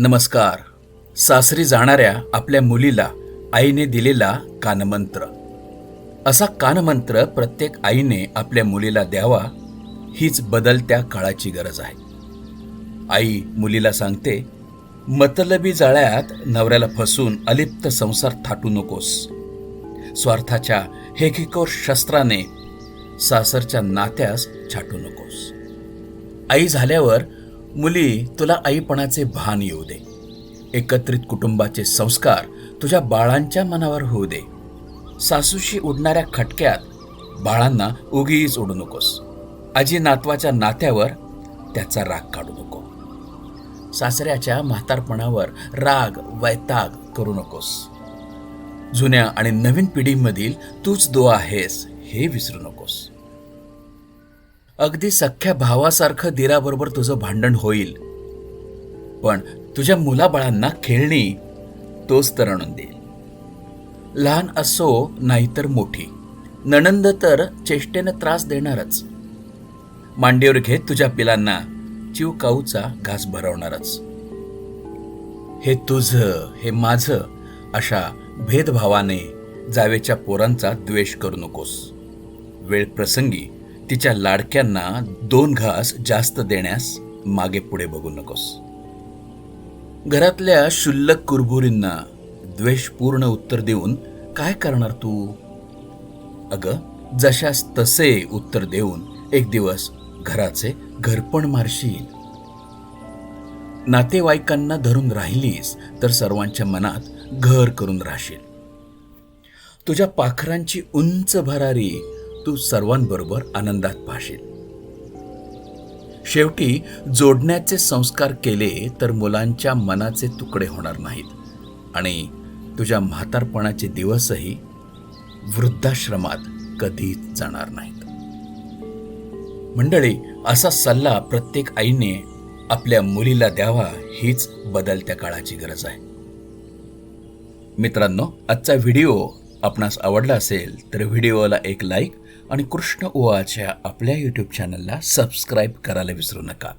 नमस्कार. सासरी जाणाऱ्या आपल्या मुलीला आईने दिलेला कानमंत्र. असा कानमंत्र प्रत्येक आईने आपल्या मुलीला द्यावा हीच बदलत्या काळाची गरज आहे. आई मुलीला सांगते मतलबी जाळ्यात नवऱ्याला फसून अलिप्त संसार थाटू नकोस. स्वार्थाच्या हेकिकोर शस्त्राने सासरच्या नात्यास छाटू नकोस. आई झाल्यावर मुली तुला आईपणाचे भान येऊ दे. एकत्रित कुटुंबाचे संस्कार तुझ्या बाळांच्या मनावर होऊ दे. सासूशी उडणाऱ्या खटक्यात बाळांना उगीच उडू नकोस. आजी नातवाच्या नात्यावर त्याचा राग काढू नको. सासऱ्याच्या म्हातारपणावर राग वैताग करू नकोस. जुन्या आणि नवीन पिढीमधील तूच दो आहेस हे विसरू नकोस. अगदी सख्ख्या भावासारखं दिराबरोबर तुझं भांडण होईल. पण तुझ्या मुलाबाळांना खेळणी तोच तर आणून देईल. लहान असो नाहीतर मोठी. नणंद तर चेष्टेनं त्रास देणारच. मांडीवर घेत तुझ्या पिलांना चिव काऊचा घास भरवणारच. हे तुझं हे माझं अशा भेदभावाने जावेच्या पोरांचा द्वेष करू नकोस. वेळ प्रसंगी तिच्या लाडक्यांना दोन घास जास्त देण्यास मागे पुढे बघू नकोस. घरातल्या शुल्लक कुरबुरींना द्वेषपूर्ण उत्तर देऊन काय करणार तू? अगं जशास तसे उत्तर देऊन एक दिवस घराचे घरपण मारशील. नातेवाईकांना धरून राहिलीस तर सर्वांच्या मनात घर करून राहशील. तुझ्या पाखरांची उंच भरारी तू सर्वांबरोबर आनंदात पाहशील. शेवटी जोडण्याचे संस्कार केले तर मुलांच्या मनाचे तुकडे होणार नाहीत आणि तुझ्या म्हातारपणाचे दिवसही वृद्धाश्रमात कधीच जाणार नाहीत. मंडळी असा सल्ला प्रत्येक आईने आपल्या मुलीला द्यावा हीच बदलत्या काळाची गरज आहे. मित्रांनो आजचा व्हिडिओ आपणास आवडला असेल तर व्हिडिओला एक लाईक आणि कृष्ण ओवाच्या आपल्या यूट्यूब चॅनलला सबस्क्राईब करायला विसरू नका.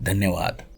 धन्यवाद.